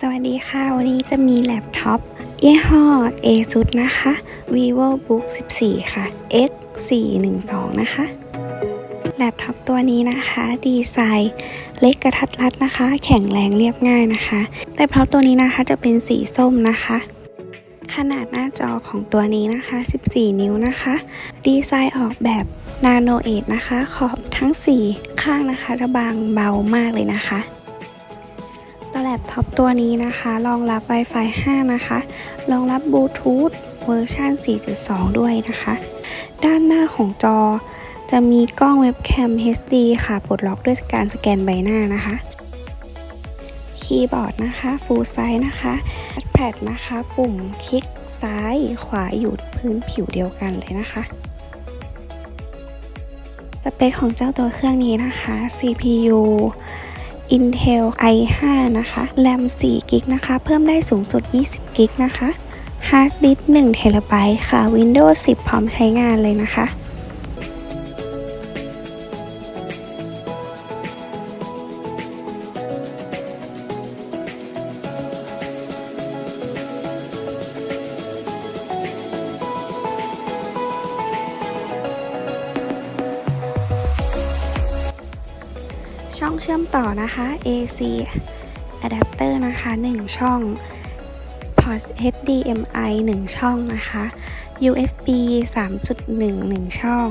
สวัสดีค่ะ วันนี้จะมีแล็ปท็อปยี่ห้อ ASUS นะคะ vivobook 14 ค่ะ x 4 1 2นะคะ แล็ปท็อปตัวนี้นะคะ ดีไซน์เล็กกระทัดรัดนะคะ แข็งแรงเรียบง่ายนะคะ แล็ปท็อปตัวนี้นะคะจะเป็นสีส้มนะคะ ขนาดหน้าจอของตัวนี้นะคะ 14 นิ้วนะคะ ดีไซน์ออกแบบนาโนเอทนะคะ ขอบทั้ง 4 ข้างนะคะจะบางเบามากเลยนะคะ แล็ปท็อปตัวนี้นะคะ รองรับ Wi-Fi 5 นะคะ รองรับบลูทูธเวอร์ชัน4.2 ด้วยนะคะ ด้านหน้าของจอ จะมีกล้องเว็บแคม HD ค่ะ ปลดล็อกด้วยการสแกนใบหน้านะคะ คีย์บอร์ดนะคะ full size นะคะแพดนะคะ ปุ่มคลิกซ้ายขวาอยู่พื้นผิวเดียวกันเลยนะคะสเปคของเจ้าตัวเครื่องนี้นะคะ CPU Intel i5 นะคะ RAM 4 g b นะคะ เพิ่มได้สูงสุด 20 g b นะคะ Hard Disk 1 t b ค่ะ Windows 10 พร้อมใช้งานเลยนะคะ ช่องเชื่อมต่อนะคะ AC adapter นะคะ 1 ช่อง port HDMI 1 ช่องนะคะ USB 3.1 1 ช่อง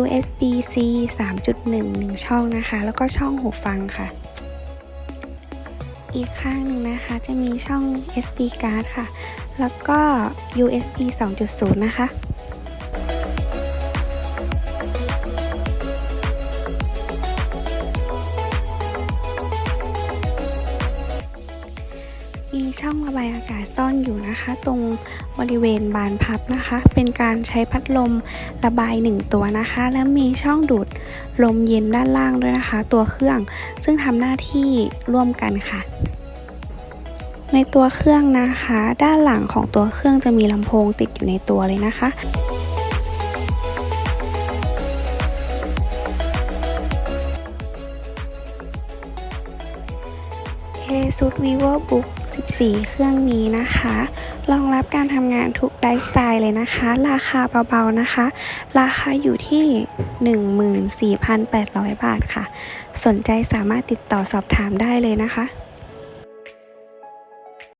USB C 3.1 1 ช่องนะคะ แล้วก็ช่องหูฟังค่ะ อีกข้างหนึ่งนะคะจะมีช่อง SD card ค่ะ แล้วก็ USB 2.0 นะคะ มีช่องระบายอากาศซ่อนอยู่นะคะ ตรงบริเวณบานพับนะคะ เป็นการใช้พัดลมระบาย 1 ตัวนะคะ แล้วมีช่องดูดลมเย็นด้านล่างด้วยนะคะ ตัวเครื่องซึ่งทำหน้าที่ร่วมกันค่ะ ในตัวเครื่องนะคะ ด้านหลังของตัวเครื่องจะมีลำโพงติดอยู่ในตัวเลยนะคะ ASUS vivobook 14 เครื่องนี้นะคะ รองรับการทำงานทุกไลฟ์สไตล์เลยนะคะ ราคาเบาๆนะคะ ราคาอยู่ที่ 14,800 บาทค่ะ สนใจสามารถติดต่อสอบถามได้เลยนะคะ